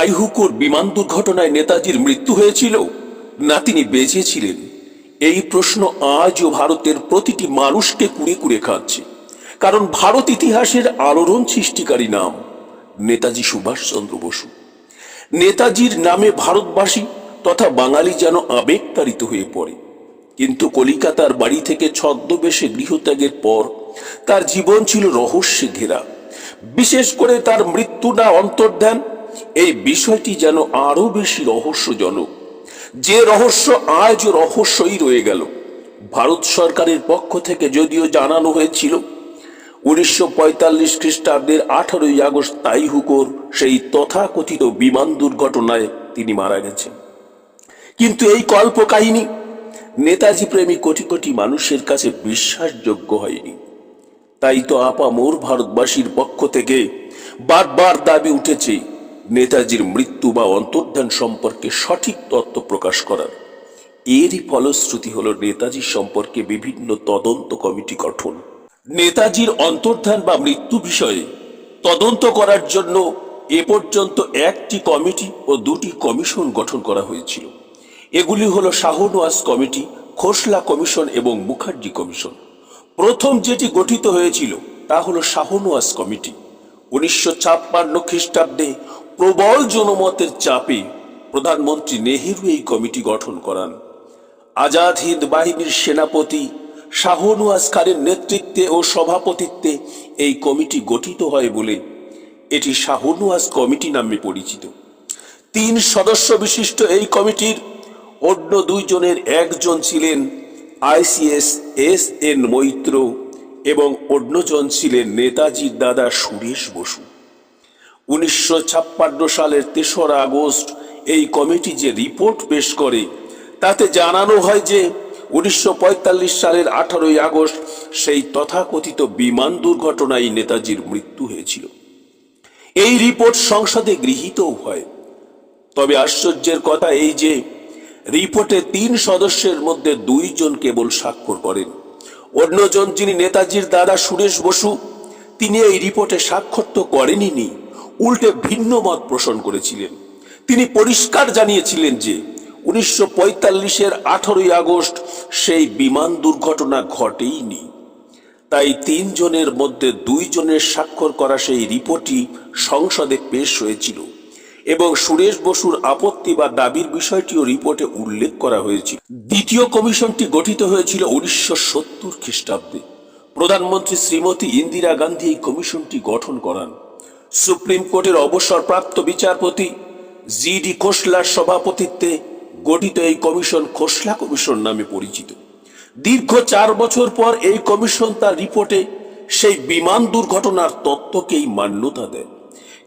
তাইহুকুর বিমান দুর্ঘটনায় নেতাজির মৃত্যু হয়েছিল না তিনি বেঁচে ছিলেন এই প্রশ্ন আজও ভারতের প্রতিটি মানুষকে কুড়ে কুড়ে খাচ্ছে। কারণ ভারত ইতিহাসের আলোড়ন সৃষ্টিকারী নাম নেতাজি সুভাষচন্দ্র বসু। নেতাজির নামে ভারতবাসী তথা বাঙালি যেন আবেগতাড়িত হয়ে পড়ে। কিন্তু কলিকাতার বাড়ি থেকে ছদ্মবেশে গৃহত্যাগের পর তার জীবন ছিল রহস্যে ঘেরা। বিশেষ করে তার মৃত্যু না অন্তর্ধান এই বিষয়টি যেন আরও বেশি রহস্যজনক। যে রহস্য আজও রহস্যই রয়ে গেল। ভারত সরকারের পক্ষ থেকে যদিও জানানো হয়েছিল, উনিশশো পঁয়তাল্লিশ খ্রিস্টাব্দের আঠারোই আগস্ট তাইহুকোর সেই তথাকথিত বিমান দুর্ঘটনায় তিনি মারা গেছেন। কিন্তু এই কল্প কাহিনী নেতাজি প্রেমী কোটি কোটি মানুষের কাছে বিশ্বাসযোগ্য হয়নি। তাই তো আপা মোর ভারতবাসীর পক্ষ থেকে বারবার দাবি উঠেছে নেতাজির মৃত্যু বা অন্তর্ধান সম্পর্কে সঠিক তথ্য প্রকাশ করার। এরই ফলশ্রুতি হল নেতাজি সম্পর্কে বিভিন্ন তদন্ত কমিটি গঠন। নেতাজির অন্তর্ধান বা মৃত্যু বিষয়ে তদন্ত করার জন্য এ পর্যন্ত একটি কমিটি ও দুটি কমিশন গঠন করা হয়েছিল। এগুলি হল শাহনওয়াজ কমিটি, খোসলা কমিশন এবং মুখার্জি কমিশন। প্রথম যেটি গঠিত হয়েছিল তা হল শাহনওয়াজ কমিটি। উনিশশো ছাপ্পান্ন খ্রিস্টাব্দে প্রবল জনমতের চাপে প্রধানমন্ত্রী নেহেরু এই কমিটি গঠন করান। আজাদ হিন্দ বাহিনীর সেনাপতি শাহনওয়াজ খানের নেতৃত্বে ও সভাপতিত্বে এই কমিটি গঠিত হয় বলে এটি শাহনওয়াজ কমিটি নামে পরিচিত। তিন সদস্য বিশিষ্ট এই কমিটির অন্য দুইজনের একজন ছিলেন আইসিএস এস এন মৈত্র এবং অন্যজন ছিলেন নেতাজির দাদা সুরেশ বসু। উনিশশো ছাপ্পান্ন সালের তেসরা আগস্ট এই কমিটি যে রিপোর্ট পেশ করে, তাতে জানানো হয় যে উনিশশো পঁয়তাল্লিশ সালের আঠারোই আগস্ট সেই তথাকথিত বিমান দুর্ঘটনায় নেতাজির মৃত্যু হয়েছিল। এই রিপোর্ট সংসদে গৃহীতও হয়। তবে আশ্চর্যের কথা এই যে, রিপোর্টে তিন সদস্যের মধ্যে দুইজন কেবল স্বাক্ষর করেন। অন্যজন যিনি নেতাজির দাদা সুরেশ বসু, তিনি এই রিপোর্টে স্বাক্ষর তো করেনই উল্টে ভিন্ন মত পোষণ করেছিলেন। তিনি পরিষ্কার জানিয়েছিলেন যে, উনিশশো পঁয়তাল্লিশের আঠারোই আগস্ট সেই বিমান দুর্ঘটনা ঘটেইনি। তাই তিনজনের মধ্যে দুইজনের স্বাক্ষর করা সেই রিপোর্টই সংসদে পেশ হয়েছিল এবং সুরেশ বসুর আপত্তি বা দাবির বিষয়টিও রিপোর্টে উল্লেখ করা হয়েছিল। দ্বিতীয় কমিশনটি গঠিত হয়েছিল উনিশশো সত্তর খ্রিস্টাব্দে। প্রধানমন্ত্রী শ্রীমতী ইন্দিরা গান্ধী এই কমিশনটি গঠন করান। সুপ্রিম কোর্টের অবসরপ্রাপ্ত বিচারপতি জি ডি খোসলার সভাপতিত্বে গঠিত এই কমিশন খোসলা কমিশন নামে পরিচিত। দীর্ঘ চার বছর পর এই কমিশন তার রিপোর্টে সেই বিমান দুর্ঘটনার তত্ত্বকেই মান্যতা দেয়।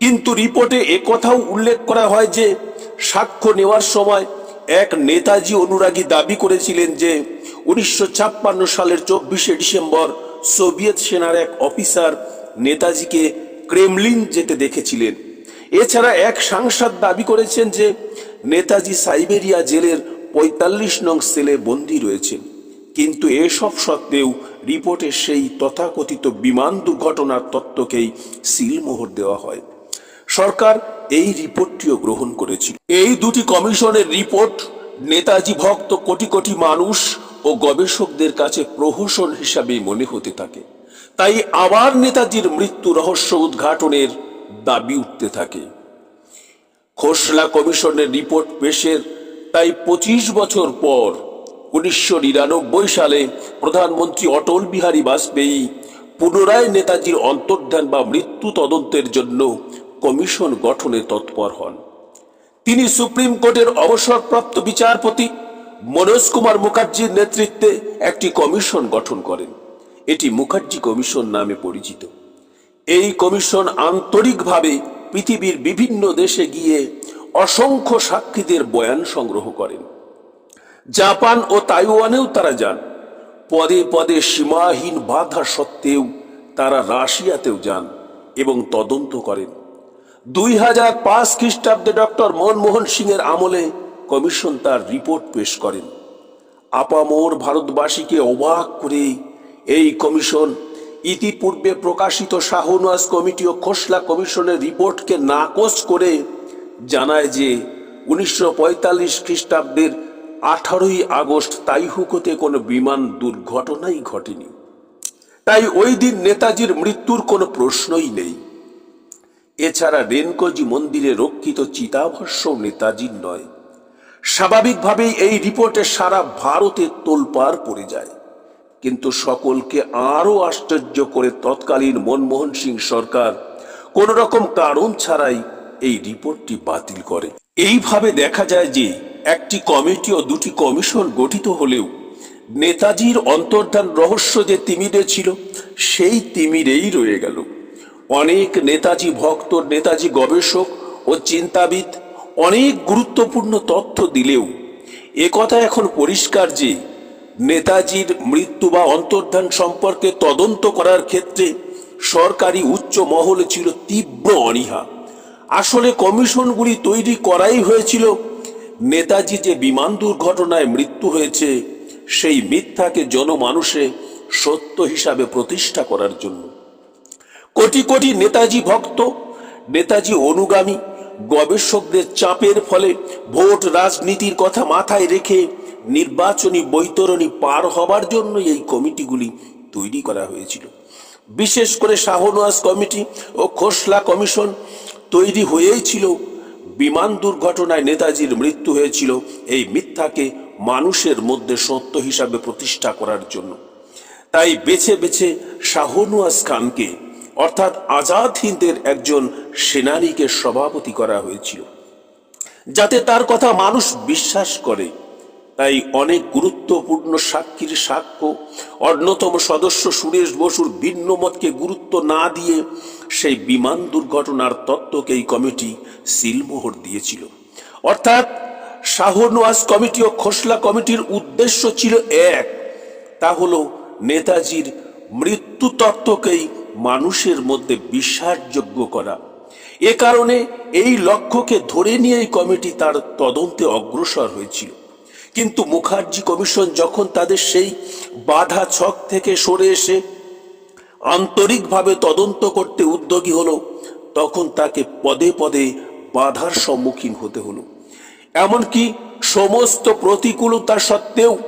কিন্তু রিপোর্টে একথাও উল্লেখ করা হয় যে, সাক্ষ্য নেওয়ার সময় এক নেতাজি অনুরাগী দাবি করেছিলেন যে, উনিশশো ছাপ্পান্ন সালের চব্বিশে ডিসেম্বর সোভিয়েত সেনার এক অফিসার নেতাজিকে ক্রেমলিন যেতে দেখেছিলেন। এছাড়া এক সাংসদ দাবি করেছেন যে, নেতাজি সাইবেরিয়া জেলের পঁয়তাল্লিশ নং সেলে বন্দী রয়েছেন। কিন্তু এসব সত্ত্বেও রিপোর্টে সেই তথাকথিত বিমান দুর্ঘটনার তত্ত্বকেই সিলমোহর দেওয়া হয়। সরকার এই রিপোর্টটিও গ্রহণ করেছিল। এই দুটি কমিশনের রিপোর্ট নেতাজি ভক্ত কোটি কোটি মানুষ ও গবেষকদের কাছে প্রহসন হিসাবে মনে হতে থাকে। তাই আবার নেতাজির মৃত্যু রহস্য উদ্ঘাটনের দাবি উঠতে থাকে। খোসলা কমিশনের রিপোর্ট পেশের তাই পঁচিশ বছর পর উনিশশো নিরানব্বই সালে প্রধানমন্ত্রী অটল বিহারী বাজপেয়ী পুনরায় নেতাজির অন্তর্ধান বা মৃত্যু তদন্তের জন্য কমিশন গঠনে তৎপর হন। তিনি সুপ্রিম কোর্টের অবসরপ্রাপ্ত বিচারপতি মনোজ কুমার মুখার্জির নেতৃত্বে একটি কমিশন গঠন করেন। এটি মুখার্জি কমিশন নামে পরিচিত। এই কমিশন আন্তরিকভাবে পৃথিবীর বিভিন্ন দেশে গিয়ে অসংখ্য সাক্ষীদের বয়ান সংগ্রহ করেন। জাপান ও তাইওয়ানেও তারা যান। পদে পদে সীমাহীন বাধা সত্ত্বেও তারা রাশিয়াতেও যান এবং তদন্ত করেন। দুই হাজার পাঁচ খ্রিস্টাব্দে ডক্টর মনমোহন সিং এর আমলে কমিশন তার রিপোর্ট পেশ করেন। আপামোর ভারতবাসীকে অবাক করে এই কমিশন ইতিপূর্বে প্রকাশিত শাহনওয়াজ কমিটি ও খোসলা কমিশনের রিপোর্টকে নাকচ করে জানায় যে উনিশশো পঁয়তাল্লিশ খ্রিস্টাব্দের আঠারোই আগস্ট তাইহুকোতে কোনো বিমান দুর্ঘটনাই ঘটেনি। তাই ওই দিন নেতাজির মৃত্যুর কোনো প্রশ্নই নেই। এছাড়া রেনকোজি মন্দিরে রক্ষিত চিতাভস্য নেতাজির নয়। স্বাভাবিকভাবেই এই রিপোর্টে সারা ভারতে তোলপাড় পড়ে যায়। কিন্তু সকলকে আরও আশ্চর্য করে তৎকালীন মনমোহন সিং সরকার কোন রকম কারণ ছাড়াই এই রিপোর্টটি বাতিল করে। এইভাবে দেখা যায় যে একটি কমিটি ও দুটি কমিশন গঠিত হলেও নেতাজির অন্তর্ধান রহস্য যে তিমিরে ছিল, সেই তিমিরেই রয়ে গেল। অনেক নেতাজি ভক্ত, নেতাজি গবেষক ও চিন্তাবিদ অনেক গুরুত্বপূর্ণ তথ্য দিলেও একথা এখন পরিষ্কার যে নেতাজির মৃত্যু বা অন্তর্ধান সম্পর্কে তদন্ত করার ক্ষেত্রে সরকারি উচ্চ মহলে ছিল তীব্র অনীহা। আসলে কমিশনগুলি তৈরি করাই হয়েছিল নেতাজি যে বিমান দুর্ঘটনায় মৃত্যু হয়েছে, সেই মিথ্যাকে জনমানুষে সত্য হিসাবে প্রতিষ্ঠা করার জন্য। কোটি কোটি নেতাজি ভক্ত, নেতাজি অনুগামী, গবেষকদের চাপের ফলে ভোট রাজনীতির কথা মাথায় রেখে নির্বাচনী বৈতরণী পার হবার জন্য এই কমিটিগুলি তৈরি করা হয়েছিল। বিশেষ করে শাহনওয়াজ কমিটি ও খোসলা কমিশন তৈরি হয়েই ছিল। বিমান দুর্ঘটনায় নেতাজির মৃত্যু হয়েছিল এই মিথ্যাকে মানুষের মধ্যে সত্য হিসাবে প্রতিষ্ঠা করার জন্য। তাই বেছে বেছে শাহনওয়াজ খানকে অর্থাৎ আজাদ হিন্দের একজন সেনানীকে সভাপতি করা হয়েছিল। যাতে তার কথা মানুষ বিশ্বাস করে, তাই অনেক গুরুত্বপূর্ণ সাক্ষীর সাক্ষ্য, অন্যতম সদস্য সুরেশ বসুর ভিন্ন মতকে গুরুত্ব না দিয়ে সেই বিমান দুর্ঘটনার তত্ত্বকে এই কমিটি সিলমোহর দিয়েছিল। অর্থাৎ শাহনওয়াজ কমিটি ও খোসলা কমিটির উদ্দেশ্য ছিল এক, তা হলো নেতাজির মৃত্যু তত্ত্বকেই মানুষের মধ্যে বিশ্বাসযোগ্য করা। এ কারণে এই লক্ষ্যকে ধরে নিয়ে এই কমিটি তার তদন্তে অগ্রসর হয়েছিল। কিন্তু মুখার্জি কমিশন যখন তাদের সেই বাধা ছক থেকে সরে এসে আন্তরিকভাবে তদন্ত করতে উদ্যোগী হলো, তখন তাকে পদে পদে বাধার সম্মুখীন হতে হলো। এমনকি সমস্ত প্রতিকূলতা সত্ত্বেও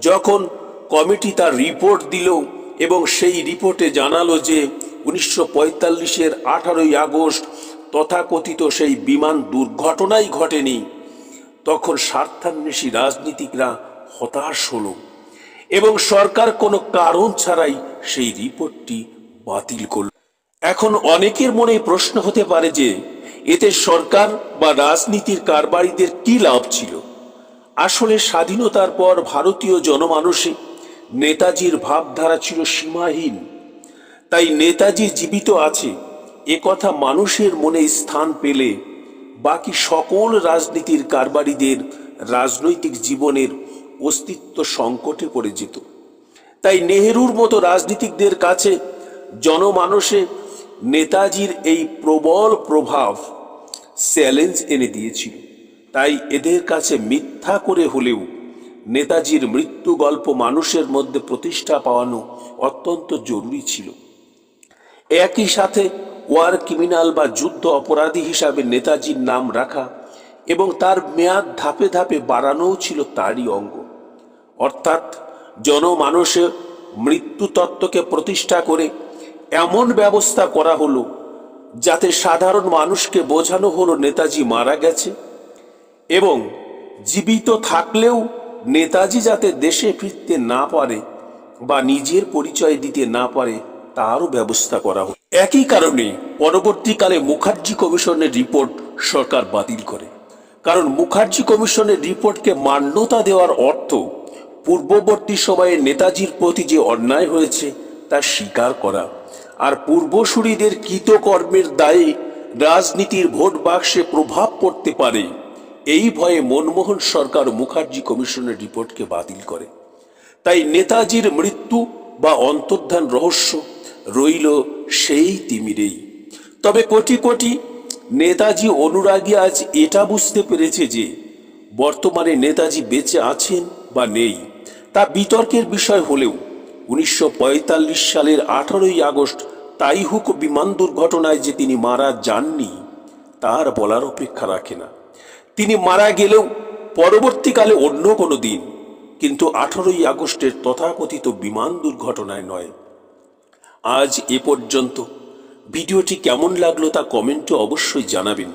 যখন কমিটি তার রিপোর্ট দিল এবং সেই রিপোর্টে জানালো যে উনিশশো পঁয়তাল্লিশের আঠারোই আগস্ট তথাকথিত সেই বিমান দুর্ঘটনাই ঘটেনি। তখন স্বার্থান্বেষী রাজনীতিকরা হতাশ হলো এবং সরকার কোনো কারণ ছাড়াই সেই রিপোর্টটি বাতিল করল। এখন অনেকের মনে প্রশ্ন হতে পারে যে, এতে সরকার বা রাজনীতির কারবারিদের কি লাভ ছিল? আসলে স্বাধীনতার পর ভারতীয় জনমানসে নেতাজির ভাবধারা ছিল সীমাহীন। তাই নেতাজি জীবিত আছে, এ কথা মানুষের মনে স্থান পেলে বাকি সকল রাজনীতির কারবারিদের রাজনৈতিক জীবনের অস্তিত্ব সংকটে পড়ে যেত। তাই নেহেরুর মতো রাজনীতিকদের কাছে জনমানসে নেতাজির এই প্রবল প্রভাব চ্যালেঞ্জ এনে দিয়েছিল। তাই এদের কাছে মিথ্যা করে হলেও নেতাজির মৃত্যু গল্প মানুষের মধ্যে প্রতিষ্ঠা পাওয়ানো অত্যন্ত জরুরি ছিল। একই সাথে ওয়ার ক্রিমিনাল বা যুদ্ধ অপরাধী হিসাবে নেতাজির নাম রাখা এবং তার মেয়াদ ধাপে ধাপে বাড়ানোও ছিল তারই অঙ্গ। অর্থাৎ জনমানসে মৃত্যু তত্ত্বকে প্রতিষ্ঠা করে এমন ব্যবস্থা করা হলো যাতে সাধারণ মানুষকে বোঝানো হলো নেতাজি মারা গেছে এবং জীবিত থাকলেও নেতাজি যাতে দেশে ফিরতে না পারে বা নিজের পরিচয় দিতে না পারে, তারও ব্যবস্থা করা হয় একই কারণে পরবর্তীকালে মুখার্জি কমিশনের রিপোর্ট সরকার বাতিল করে। কারণ মুখার্জি কমিশনের রিপোর্টকে মান্যতা দেওয়ার অর্থ পূর্ববর্তী সময়ে নেতাজির প্রতি যে অন্যায় হয়েছে, তা স্বীকার করা। আর পূর্বসূরীদের কৃতকর্মের দায়ে রাজনীতির ভোট বাক্সে প্রভাব পড়তে পারে। এই ভয়ে মনমোহন সরকার মুখার্জি কমিশনের রিপোর্টকে বাতিল করে। তাই নেতাজির মৃত্যু বা অন্তর্ধান রহস্য রইল সেই তিমিরেই। তবে কোটি কোটি নেতাজি অনুরাগী আজ এটা বুঝতে পেরেছে যে, বর্তমানে নেতাজি বেঁচে আছেন বা নেই, তা বিতর্কের বিষয় হলেও উনিশশো পঁয়তাল্লিশ সালের আঠারোই আগস্ট তাইহুক বিমান দুর্ঘটনায় যে তিনি মারা যাননি, তার বলার অপেক্ষা রাখে না। তিনি মারা গেলেও পরবর্তীকালে অন্য কোনো দিন, কিন্তু আঠারোই আগস্টের তথাকথিত বিমান দুর্ঘটনায় নয়। আজ এ পর্যন্ত। ভিডিওটি কেমন লাগল তা কমেন্টে অবশ্যই জানাবেন।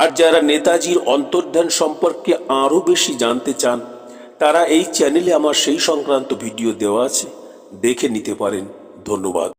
আর যারা নেতাজির অন্তর্ধান সম্পর্কে আরও বেশি জানতে চান, তারা এই চ্যানেলে আমার সেই সংক্রান্ত ভিডিও দেওয়া আছে, দেখে নিতে পারেন। ধন্যবাদ।